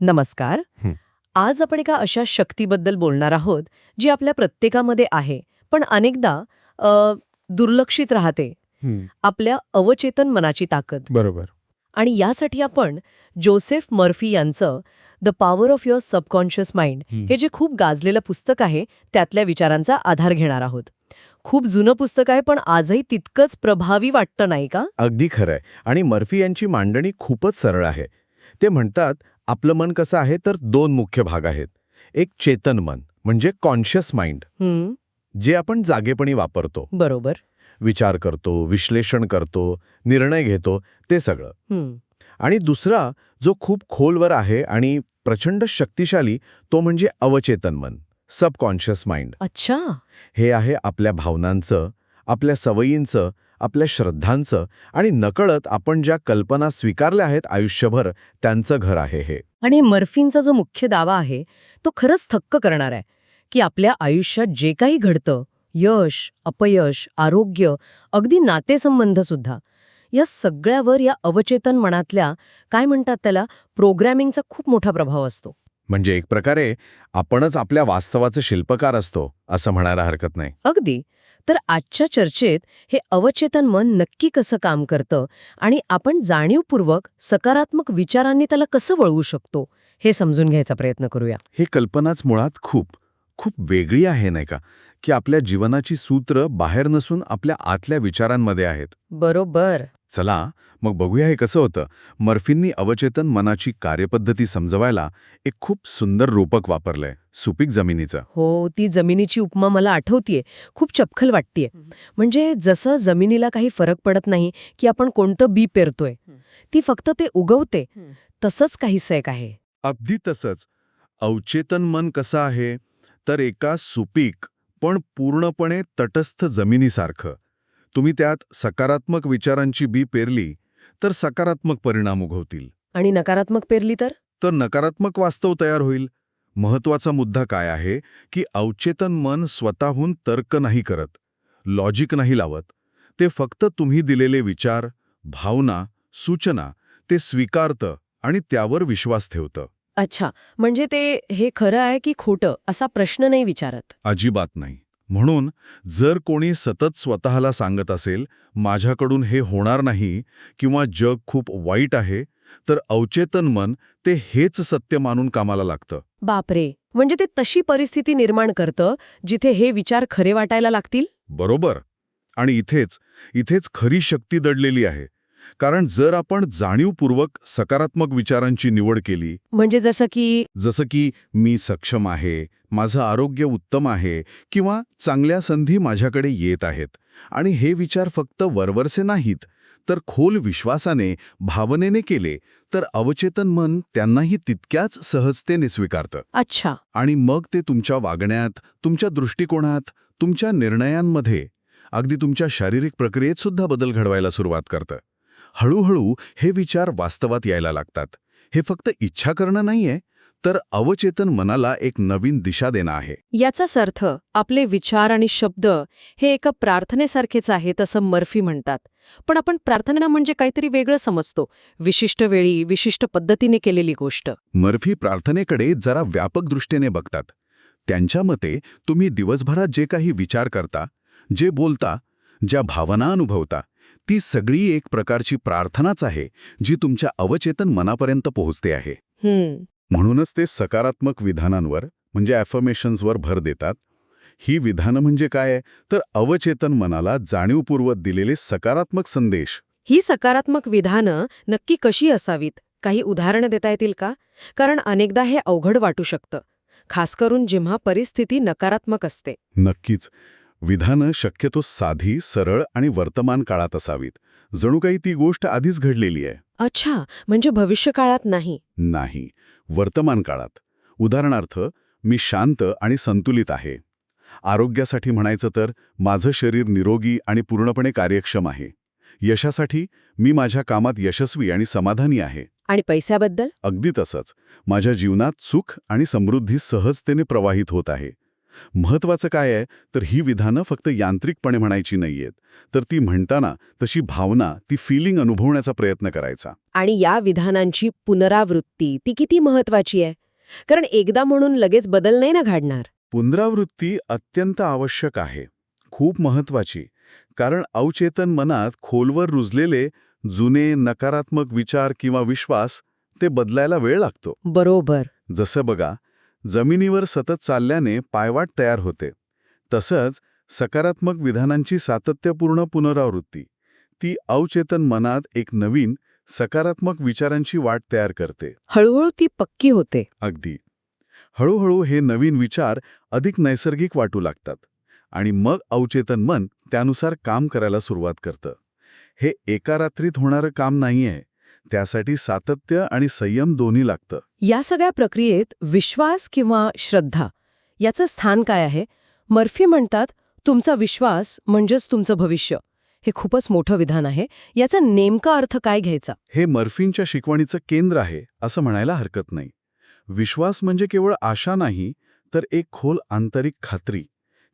नमस्कार. आज आपण एका अशा शक्तीबद्दल बोलणार आहोत जी आपल्या प्रत्येकामध्ये आहे पण अनेकदा अ, दुर्लक्षित राहते. आपल्या अवचेतन मनाची ताकद. बरोबर. आणि यासाठी आपण जोसेफ मर्फी यांचं the power of your subconscious mind हं. हे जे खूप गाजलेलं पुस्तक आहे त्यातल्या विचारांचा आधार घेणार आहोत. खूप जुनं पुस्तक आहे पण आजही तितकंच प्रभावी वाटतं नाही का? अगदी खरंय. आणि मर्फी यांची मांडणी खूपच सरळ आहे. ते म्हणतात आपलं मन कसं आहे तर दोन मुख्य भाग आहेत. एक चेतन मन म्हणजे कॉन्शियस माइंड जे आपण जागेपणी वापरतो. बरोबर. विचार करतो विश्लेषण करतो निर्णय घेतो ते सगळं. आणि दुसरा जो खूप खोलवर आहे आणि प्रचंड शक्तिशाली तो म्हणजे अवचेतन मन सबकॉन्शियस माइंड अच्छा. हे आहे आपल्या भावनांचं आपल्या सवयींचं आपल्या श्रद्धांचं आणि नकळत आपण ज्या कल्पना स्वीकारल्या आहेत आयुष्यभर त्यांचं घर आहे हे. आणि मर्फींचा जो मुख्य दावा आहे तो खरंच थक्क करणार आहे की आपल्या आयुष्यात जे काही घडतं यश अपयश आरोग्य अगदी नातेसंबंध सुद्धा या सगळ्यावर या अवचेतन मनातल्या काय म्हणतात त्याला प्रोग्रॅमिंगचा खूप मोठा प्रभाव असतो. म्हणजे एक प्रकारे आपणच आपल्या वास्तवाचे शिल्पकार असतो असं म्हणायला हरकत नाही. अगदी. तर आजच्या चर्चेत हे अवचेतन मन नक्की कसं काम करतं आणि आपण जाणीवपूर्वक सकारात्मक विचारांनी त्याला कसं वळवू शकतो हे समजून घ्यायचा प्रयत्न करूया. ही कल्पनाच मुळात खूप खूप वेगळी आहे नाही का? की आपल्या जीवनाची सूत्र बाहेर नसून आपल्या आतल्या विचारांमध्ये आहेत. बरोबर. चला मग बघूया हे कसं होतं. मर्फींनी अवचेतन मनाची कार्यपद्धती समजवायला एक खूप सुंदर रूपक वापरलंय सुपीक जमिनीचं. हो ती जमिनीची उपमा मला आठवतीये. खूप चपखल वाटतीये. म्हणजे जसं जमिनीला काही फरक पडत नाही की आपण कोणतं बी पेरतोय ती फक्त ते उगवते तसंच काहीसं एक आहे. अगदी तसंच. अवचेतन मन कसं आहे? तर एका सुपीक पण पूर्णपणे तटस्थ जमिनीसारखं. तुम्ही त्यात सकारात्मक विचारांची बी पेरली तर सकारात्मक परिणाम उगवतील आणि नकारात्मक पेरली तर? तर नकारात्मक वास्तव तयार होईल. महत्त्वाचा मुद्दा काय आहे की अवचेतन मन स्वतःहून तर्क नाही करत लॉजिक नाही लावत. ते फक्त तुम्ही दिलेले विचार भावना सूचना ते स्वीकारतं आणि त्यावर विश्वास ठेवतं. अच्छा म्हणजे ते हे खरं आहे की खोटं असा प्रश्न नाही विचारत? अजिबात नाही. म्हणून जर कोणी सतत स्वतःला सांगत असेल माझ्याकडून हे होणार नाही किंवा जग खूप वाईट आहे तर अवचेतन मन ते हेच सत्य मानून कामाला लागतं. बापरे! म्हणजे ते तशी परिस्थिती निर्माण करतं जिथे हे विचार खरे वाटायला लागतील? बरोबर. आणि इथेच इथेच खरी शक्ती दडलेली आहे. कारण जर आपण जाणीवपूर्वक सकारात्मक विचारांची निवड केली म्हणजे जसं की जसं की मी सक्षम आहे माझं आरोग्य उत्तम आहे किंवा चांगल्या संधी माझ्याकडे येत आहेत आणि हे विचार फक्त वरवरचे नाहीत तर खोल विश्वासाने भावनेने केले तर अवचेतन मन त्यांनाही तितक्याच सहजतेने स्वीकारतं. अच्छा. आणि मग ते तुमच्या वागण्यात तुमच्या दृष्टिकोनात तुमच्या निर्णयांमध्ये अगदी तुमच्या शारीरिक प्रक्रियेत सुद्धा बदल घडवायला सुरुवात करतं. हळूहळू हे विचार वास्तवात यायला लागतात. हे फक्त इच्छा करणं नाहीये तर अवचेतन मनाला एक नवीन दिशा देणं आहे. याचाच अर्थ आपले विचार आणि शब्द हे एका प्रार्थनेसारखेच आहेत असं मर्फी म्हणतात. पण आपण प्रार्थना म्हणजे काहीतरी वेगळं समजतो विशिष्ट वेळी विशिष्ट पद्धतीने केलेली गोष्ट. मर्फी प्रार्थनेकडे जरा व्यापक दृष्टीने बघतात. त्यांच्या मते तुम्ही दिवसभरात जे काही विचार करता जे बोलता ज्या भावना अनुभवता ती सगळी एक प्रकारची प्रार्थनाच आहे जी तुमच्या अवचेतन मनापर्यंत पोहोचते आहे. म्हणूनच ते सकारात्मक विधानांवर म्हणजे ॲफर्मेशन्सवर भर देतात. ही विधानं म्हणजे काय तर अवचेतन मनाला जाणीवपूर्वक दिलेले सकारात्मक संदेश. ही सकारात्मक विधानं नक्की कशी असावीत? काही उदाहरणं देता येतील का? कारण अनेकदा हे अवघड वाटू शकतं खास करून जेव्हा परिस्थिती नकारात्मक असते. नक्कीच. विधानं शक्यतो साधी सरळ आणि वर्तमान काळात असावीत. जणू काही ती गोष्ट आधीच घडलेली आहे. अच्छा म्हणजे भविष्यकाळात नाही. नाही. वर्तमान काळात. उदाहरणार्थ मी शांत आणि संतुलित आहे. आरोग्यासाठी म्हणायचं तर माझं शरीर निरोगी आणि पूर्णपणे कार्यक्षम आहे. यशासाठी मी माझ्या कामात यशस्वी आणि समाधानी आहे. आणि पैशाबद्दल? अगदी तसंच. माझ्या जीवनात सुख आणि समृद्धी सहजतेने प्रवाहित होत आहे. महत्वाचं काय आहे? तर ही विधानं फक्त यांत्रिकपणे म्हणायची नाहीयेत. तर ती म्हणताना तशी भावना ती फिलिंग अनुभवण्याचा प्रयत्न करायचा. आणि या विधानांची पुनरावृत्ती ती किती महत्वाची आहे? कारण एकदा म्हणून लगेच बदल नाही ना घडणार. पुनरावृत्ती अत्यंत आवश्यक आहे. खूप महत्वाची. कारण अवचेतन मनात खोलवर रुजलेले जुने नकारात्मक विचार किंवा विश्वास ते बदलायला वेळ लागतो. बरोबर. जसं बघा जमिनीवर सतत चालल्याने पायवाट तयार होते. तसंच सकारात्मक विधानांची सातत्यपूर्ण पुनरावृत्ती. ती अवचेतन मनात एक नवीन सकारात्मक विचारांची वाट तयार करते. हळूहळू ती पक्की होते. अगदी. हळूहळू हे नवीन विचार अधिक नैसर्गिक वाटू लागतात. आणि मग अवचेतन मन त्यानुसार काम करायला सुरुवात करतं. हे एका रात्रीत होणारं काम नाहीये. त्यासाठी सातत्य आणि संयम दोन्ही लागतं. या सगळ्या प्रक्रियेत विश्वास किंवा श्रद्धा याचं स्थान काय आहे? मर्फी म्हणतात तुमचा विश्वास म्हणजेच तुमचं भविष्य. हे खूपच मोठं विधान आहे. याचा नेमका अर्थ काय घ्यायचा? हे मर्फींच्या शिकवणीचं केंद्र आहे असं म्हणायला हरकत नाही. विश्वास म्हणजे केवळ आशा नाही तर एक खोल आंतरिक खात्री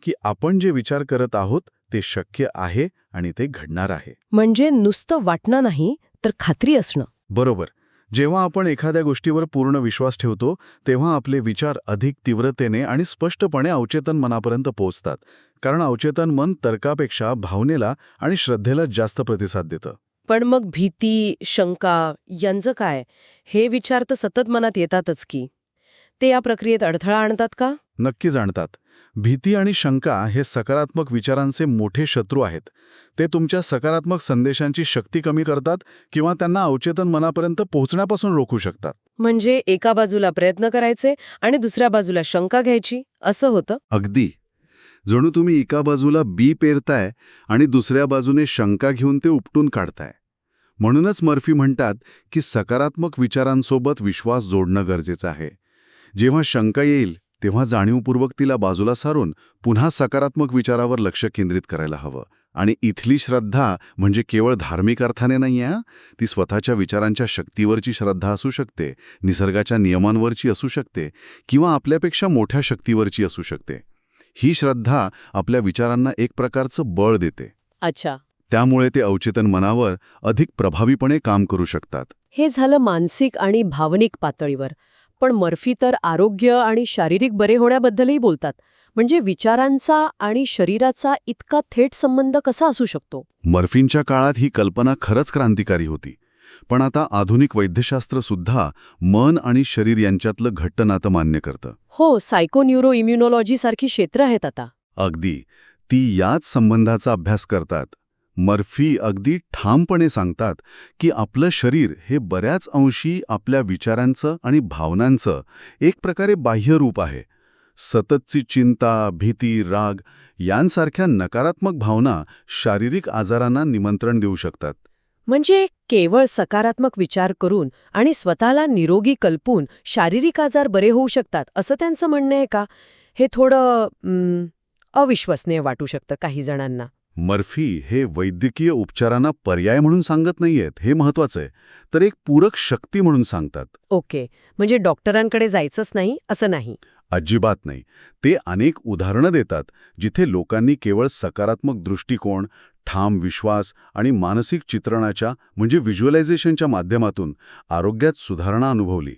की आपण जे विचार करत आहोत ते शक्य आहे आणि ते घडणार आहे. म्हणजे नुसतं वाटणं नाही तर खात्री असणं. बरोबर. जेव्हा आपण एखाद्या गोष्टीवर पूर्ण विश्वास ठेवतो तेव्हा आपले विचार अधिक तीव्रतेने आणि स्पष्टपणे अवचेतन मनापर्यंत पोहोचतात. कारण अवचेतन मन तर्कापेक्षा भावनेला आणि श्रद्धेला जास्त प्रतिसाद देतं. पण मग भीती शंका यांचं काय? हे विचार तर सतत मनात येतातच की. ते या प्रक्रियेत अडथळा आणतात का? नक्की जाणतात भीती आणि शंका हे सकारात्मक विचारांचे मोठे शत्रू आहेत. ते तुमच्या सकारात्मक संदेशांची शक्ती कमी करतात किंवा त्यांना अवचेतन मनापर्यंत पोहोचण्यापासून रोखू शकतात. म्हणजे एका बाजूला प्रयत्न करायचे आणि दुसऱ्या बाजूला शंका घ्यायची असं होतं? अगदी. जणू तुम्ही एका बाजूला बी पेरताय आणि दुसऱ्या बाजूने शंका घेऊन ते उपटून काढताय. म्हणूनच मर्फी म्हणतात की सकारात्मक विचारांसोबत विश्वास जोडणं गरजेचं आहे. जेव्हा शंका येईल तेव्हा जाणीवपूर्वक तिला बाजूला सारून पुन्हा सकारात्मक विचारावर लक्ष केंद्रित करायला हवं. आणि इथली श्रद्धा म्हणजे केवळ धार्मिक अर्थाने नाही आहे ती स्वतःच्या विचारांच्या शक्तीवरची श्रद्धा असू शकते निसर्गाच्या नियमांवरची असू शकते किंवा आपल्यापेक्षा मोठ्या शक्तीवरची असू शकते. ही श्रद्धा आपल्या विचारांना एक प्रकारचं बळ देते. अच्छा. त्यामुळे ते अवचेतन मनावर अधिक प्रभावीपणे काम करू शकतात. हे झालं मानसिक आणि भावनिक पातळीवर. पण मर्फी तर आरोग्य आणि शारीरिक बरे होण्याबद्दलही बोलतात. म्हणजे विचारांचा आणि शरीराचा इतका थेट संबंध कसा असू शकतो? मर्फींच्या काळात ही कल्पना खरंच क्रांतिकारी होती. पण आता आधुनिक वैद्यशास्त्र सुद्धा मन आणि शरीर यांच्यातलं घट्ट नातं मान्य करतं. हो सायकोन्युरो इम्युनॉलॉजी सारखी क्षेत्र आहेत आता. अगदी. ती याच संबंधाचा अभ्यास करतात. मर्फी अगदी ठामपणे सांगतात की आपलं शरीर हे बऱ्याच अंशी आपल्या विचारांचं आणि भावनांचं एक प्रकारे बाह्य रूप आहे. सततची चिंता भीती राग यांसारख्या नकारात्मक भावना शारीरिक आजारांना निमंत्रण देऊ शकतात. म्हणजे केवळ सकारात्मक विचार करून आणि स्वतःला निरोगी कल्पून शारीरिक आजार बरे होऊ शकतात असं त्यांचं म्हणणं आहे का? हे थोडं अविश्वसनीय वाटू शकतं काही जणांना. मर्फी हे वैद्यकीय उपचारांना पर्याय म्हणून सांगत नाहीयेत हे महत्वाचं आहे. तर एक पूरक शक्ती म्हणून सांगतात. ओके. म्हणजे डॉक्टरांकडे जायचंच नाही असं नाही. अजिबात नाही. ते अनेक उदाहरणं देतात जिथे लोकांनी केवळ सकारात्मक दृष्टिकोन ठाम विश्वास आणि मानसिक चित्रणाच्या म्हणजे व्हिज्युअलायझेशनच्या माध्यमातून आरोग्यात सुधारणा अनुभवली.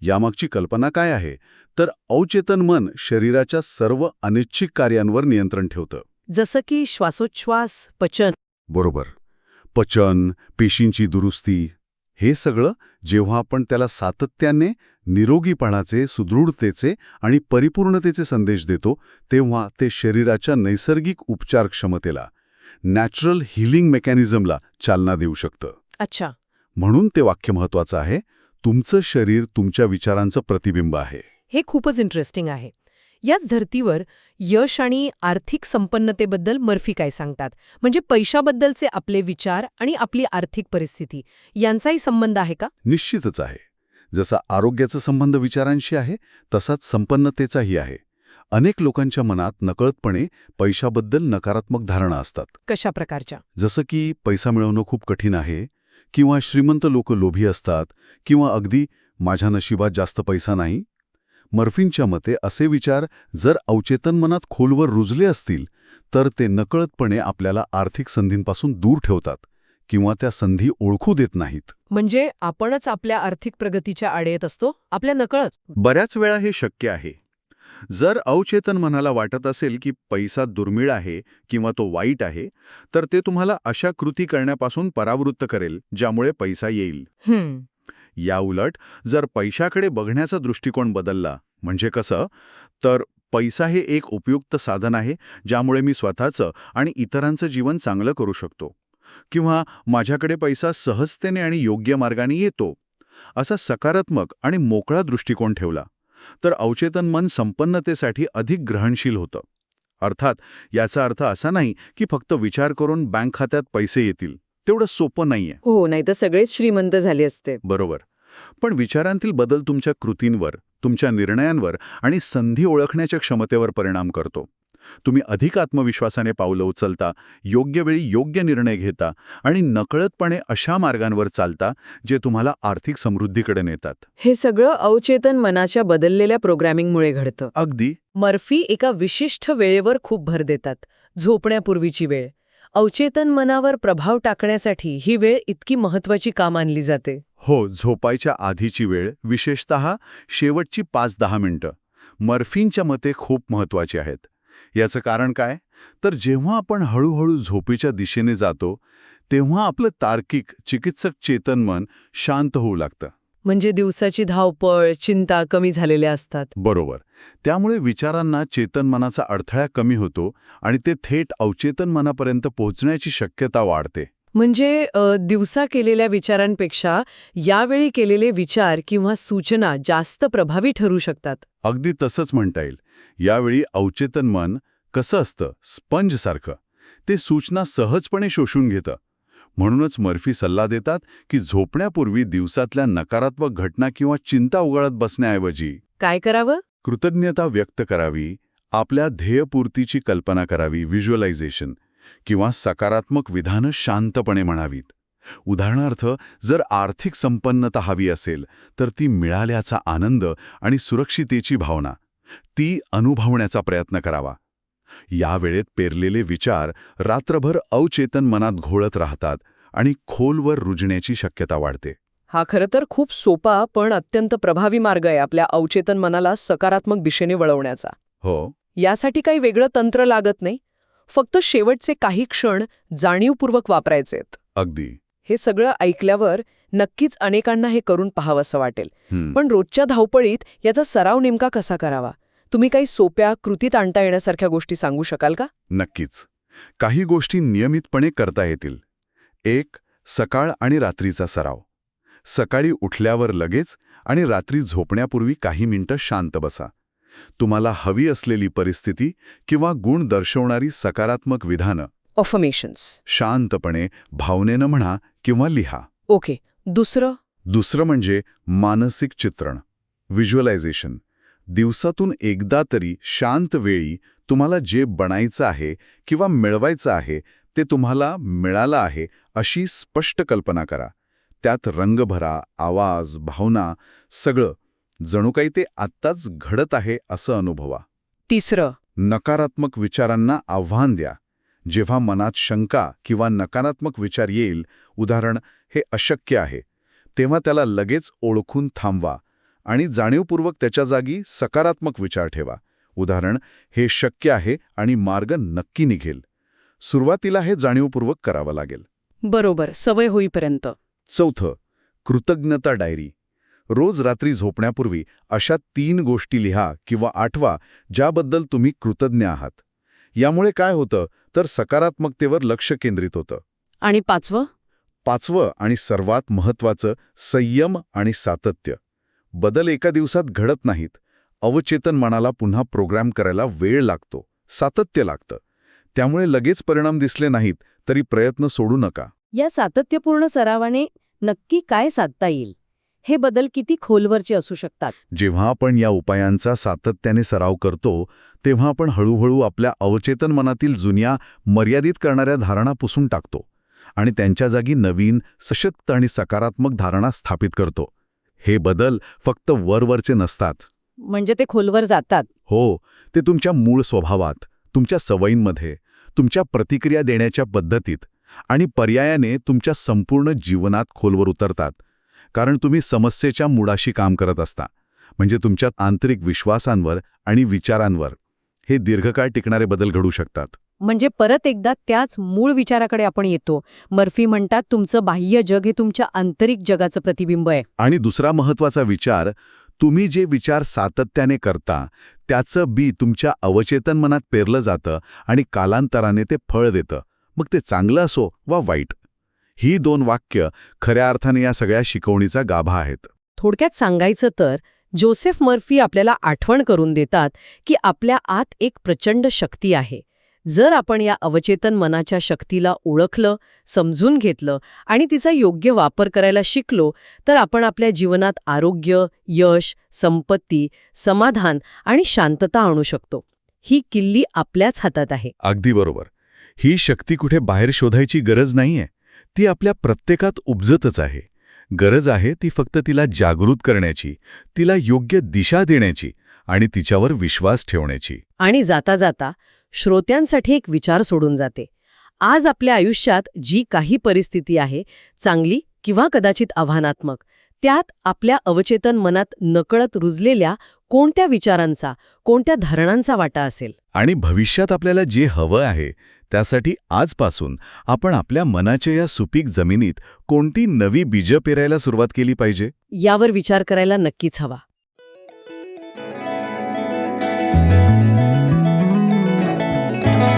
यामागची कल्पना काय आहे? तर अवचेतन मन शरीराच्या सर्व अनिच्छिक कार्यांवर नियंत्रण ठेवतं. जसं की श्वासोच्छ्वास पचन. बरोबर. पचन पेशींची दुरुस्ती हे सगळं जेव्हा आपण त्याला सातत्याने निरोगीपणाचे सुदृढतेचे आणि परिपूर्णतेचे संदेश देतो तेव्हा ते शरीराच्या नैसर्गिक उपचार क्षमतेला नॅचरल हिलिंग मेकॅनिझमला चालना देऊ शकतं. अच्छा. म्हणून ते वाक्य महत्वाचं आहे तुमचं शरीर तुमच्या विचारांचं प्रतिबिंब आहे. हे खूपच इंटरेस्टिंग आहे. याच धर्तीवर यश आणि आर्थिक संपन्नतेबद्दल मर्फी काय सांगतात? म्हणजे पैशाबद्दलचे आपले विचार आणि आपली आर्थिक परिस्थिती यांचाही संबंध आहे का? निश्चितच आहे. जसा आरोग्याचा संबंध विचारांशी आहे तसाच संपन्नतेचाही आहे. अनेक लोकांच्या मनात नकळतपणे पैशाबद्दल नकारात्मक धारणा असतात. कशा प्रकारच्या? जसं की पैसा मिळवणं खूप कठीण आहे किंवा श्रीमंत लोक लोभी असतात किंवा अगदी माझ्या नशिबात जास्त पैसा नाही मर्फिनच्या मते असे विचार जर अवचेतन मनात खोलवर रुजले असतील तर ते नकळतपणे आपल्याला आर्थिक संधींपासून दूर ठेवतात किंवा त्या संधी ओळखू देत नाहीत. म्हणजे आपणच आपल्या आर्थिक प्रगतीच्या आड येत असतो आपल्या नकळत. बऱ्याच वेळा हे शक्य आहे. जर अवचेतन मनाला वाटत असेल की पैसा दुर्मिळ आहे किंवा तो वाईट आहे तर ते तुम्हाला अशा कृती करण्यापासून परावृत्त करेल ज्यामुळे पैसा येईल. याउलट जर पैशाकडे बघण्याचा दृष्टिकोन बदलला म्हणजे कसं? तर पैसा हे एक उपयुक्त साधन आहे ज्यामुळे मी स्वतःचं आणि इतरांचं जीवन चांगलं करू शकतो. किंवा माझ्याकडे पैसा सहजतेने आणि योग्य मार्गाने येतो. असा सकारात्मक आणि मोकळा दृष्टिकोन ठेवला तर अवचेतन मन संपन्नतेसाठी अधिक ग्रहणशील होतं. अर्थात याचा अर्थ असा नाही की फक्त विचार करून बँक खात्यात पैसे येतील. तेवढं सोपं नाहीये. हो नाही तर सगळेच श्रीमंत झाले असते. बरोबर. पण विचारांतील बदल तुमच्या कृतींवर तुमच्या निर्णयांवर आणि संधी ओळखण्याच्या क्षमतेवर परिणाम करतो. तुम्ही अधिक आत्मविश्वासाने पावलं उचलता योग्य वेळी योग्य निर्णय घेता आणि नकळतपणे अशा मार्गांवर चालता जे तुम्हाला आर्थिक समृद्धीकडे नेतात. हे सगळं अवचेतन मनाच्या बदललेल्या प्रोग्रॅमिंगमुळे घडतं. अगदी. मर्फी एका विशिष्ट वेळेवर खूप भर देतात. झोपण्यापूर्वीची वेळ. अवचेतन मनावर प्रभाव टाकण्यासाठी ही वेळ इतकी महत्वाची का मानली जाते. हो झोपायच्या आधीची वेळ विशेषत शेवटची पाच दहा मिनिटं मर्फींच्या मते खूप महत्वाची आहेत. याचं कारण काय? तर जेव्हा आपण हळूहळू झोपेच्या दिशेने जातो तेव्हा आपलं तार्किक चिकित्सक चेतन मन शांत होऊ लागतं. म्हणजे दिवसाची धावपळ चिंता कमी झालेल्या असतात. बरोबर. त्यामुळे विचारांना चेतन मनाचा अडथळा कमी होतो आणि ते थेट अवचेतन मनापर्यंत पोहोचण्याची शक्यता वाढते. म्हणजे दिवसा केलेल्या विचारांपेक्षा यावेळी केलेले विचार किंवा सूचना जास्त प्रभावी ठरू शकतात. अगदी तसंच म्हणता येईल. यावेळी अवचेतन मन कसं असतं? स्पंजसारखं. ते सूचना सहजपणे शोषून घेतं. म्हणूनच मर्फी सल्ला देतात की झोपण्यापूर्वी दिवसातल्या नकारात्मक घटना किंवा चिंता उगाळत बसण्याऐवजी काय करावं? कृतज्ञता व्यक्त करावी आपल्या ध्येयपूर्तीची कल्पना करावी व्हिज्युअलायझेशन किंवा सकारात्मक विधानं शांतपणे म्हणावीत. उदाहरणार्थ जर आर्थिक संपन्नता हवी असेल तर ती मिळाल्याचा आनंद आणि सुरक्षितेची भावना ती अनुभवण्याचा प्रयत्न करावा. या वेळेत पेरलेले विचार रात्रभर अवचेतन मनात घोळत राहतात आणि खोलवर रुजण्याची शक्यता वाढते. हा खरं तर खूप सोपा पण अत्यंत प्रभावी मार्ग आहे आपल्या अवचेतन मनाला सकारात्मक दिशेने वळवण्याचा. हो. यासाठी काही वेगळं तंत्र लागत नाही. फक्त शेवटचे काही क्षण जाणीवपूर्वक वापरायचेत. अगदी. हे सगळं ऐकल्यावर नक्कीच अनेकांना हे करून पाहावंसं वाटेल. पण रोजच्या धावपळीत याचा सराव नेमका कसा करावा? तुम्ही काही सोप्या कृतीत आणता येण्यासारख्या गोष्टी सांगू शकाल का? नक्कीच. काही गोष्टी नियमितपणे करता येतील. एक सकाळ आणि रात्रीचा सराव. सकाळी उठल्यावर लगेच आणि रात्री झोपण्यापूर्वी काही मिनिटं शांत बसा. तुम्हाला हवी असलेली परिस्थिती किंवा गुण दर्शवणारी सकारात्मक विधानं. ऑफर्मेशन्स शांतपणे भावनेनं म्हणा किंवा लिहा. ओके दुसरं? दुसरं म्हणजे मानसिक चित्रण. व्हिज्युअलायझेशन दिवसातून एकदा तरी शांत वेळी तुम्हाला जे बनायचं आहे किंवा मिळवायचं आहे ते तुम्हाला मिळालं आहे अशी स्पष्ट कल्पना करा. त्यात रंग भरा आवाज भावना सगळं. जणू काही ते आत्ताच घडत आहे असं अनुभवा. तिसरं. नकारात्मक विचारांना आव्हान द्या. जेव्हा मनात शंका किंवा नकारात्मक विचार येईल उदाहरण हे अशक्य आहे तेव्हा त्याला लगेच ओळखून थांबवा. आणि जाणीवपूर्वक त्याच्या जागी सकारात्मक विचार ठेवा. उदाहरण हे शक्य आहे आणि मार्ग नक्की निघेल. सुरुवातीला हे जाणीवपूर्वक करावं लागेल. बरोबर सवय होईपर्यंत. चौथं कृतज्ञता डायरी. रोज रात्री झोपण्यापूर्वी अशा तीन गोष्टी लिहा किंवा आठवा ज्याबद्दल तुम्ही कृतज्ञ आहात. यामुळे काय होतं? तर सकारात्मकतेवर लक्ष केंद्रित होतं. आणि पाचवं? पाचवं आणि सर्वात महत्वाचं संयम आणि सातत्य. बदल एका दिवसात घडत नाहीत. अवचेतन मनाला पुन्हा प्रोग्राम करायला वेळ लागतो. सातत्य लागतं. त्यामुळे लगेच परिणाम दिसले नाहीत तरी प्रयत्न सोडू नका. या सातत्यपूर्ण सरावाने नक्की काय साधता येईल? हे बदल किती खोलवरचे असू शकतात? जेव्हा आपण या उपायांचा सातत्याने सराव करतो तेव्हा आपण हळूहळू आपल्या अवचेतन मनातील जुन्या मर्यादित करणाऱ्या धारणा पुसून टाकतो आणि त्यांच्या जागी नवीन सशक्त आणि सकारात्मक धारणा स्थापित करतो. हे बदल फक्त वरवरचे नसतात. म्हणजे ते खोलवर जातात. हो ते तुमच्या मूळ स्वभावात तुमच्या सवयींमध्ये तुमच्या प्रतिक्रिया देण्याच्या पद्धतीत आणि पर्यायाने तुमच्या संपूर्ण जीवनात खोलवर उतरतात. कारण तुम्ही समस्येच्या मुळाशी काम करत असता म्हणजे तुमच्या आंतरिक विश्वासांवर आणि विचारांवर. हे दीर्घकाळ टिकणारे बदल घडू शकतात. म्हणजे परत एकदा त्याच मूळ विचाराकडे आपण येतो. मर्फी म्हणतात तुमचं बाह्य जग हे तुमच्या आंतरिक जगाचं प्रतिबिंब आहे. आणि दुसरा महत्त्वाचा विचार तुम्ही जे विचार सातत्याने करता त्याचं बी तुमच्या अवचेतन मनात पेरलं जातं आणि कालांतराने ते फळ देतं. मग ते चांगलं असो वा वाईट. ही दोन वाक्य खऱ्या अर्थाने या सगळ्या शिकवणीचा गाभा आहेत. थोडक्यात सांगायचं तर जोसेफ मर्फी आपल्याला आठवण करून देतात की आपल्या आत एक प्रचंड शक्ती आहे. जर आपण या अवचेतन मनाच्या शक्तीला ओळखलं समजून घेतलं आणि तिचा योग्य वापर करायला शिकलो तर आपण आपल्या जीवनात आरोग्य यश संपत्ती समाधान आणि शांतता आणू शकतो. ही किल्ली आपल्याच हातात आहे. अगदी बरोबर. ही शक्ती कुठे बाहेर शोधायची गरज नाहीये. ती आपल्या प्रत्येकात उपजतच आहे. गरज आहे ती फक्त तिला जागृत करण्याची तिला योग्य दिशा देण्याची आणि तिच्यावर विश्वास ठेवण्याची. आणि जाता जाता श्रोत्यांसाठी एक विचार सोडून जाते. आज आपल्या आयुष्यात जी काही परिस्थिती आहे चांगली किंवा कदाचित आव्हानात्मक त्यात आपल्या अवचेतन मनात नकळत रुजलेल्या कोणत्या विचारांचा कोणत्या धारणांचा वाटा असेल? आणि भविष्यात आपल्याला जे हवं आहे त्यासाठी आजपासून आपण आपल्या मनाच्या या सुपीक जमिनीत कोणती नवी बीजं पेरायला सुरुवात केली पाहिजे? यावर विचार करायला नक्कीच हवा.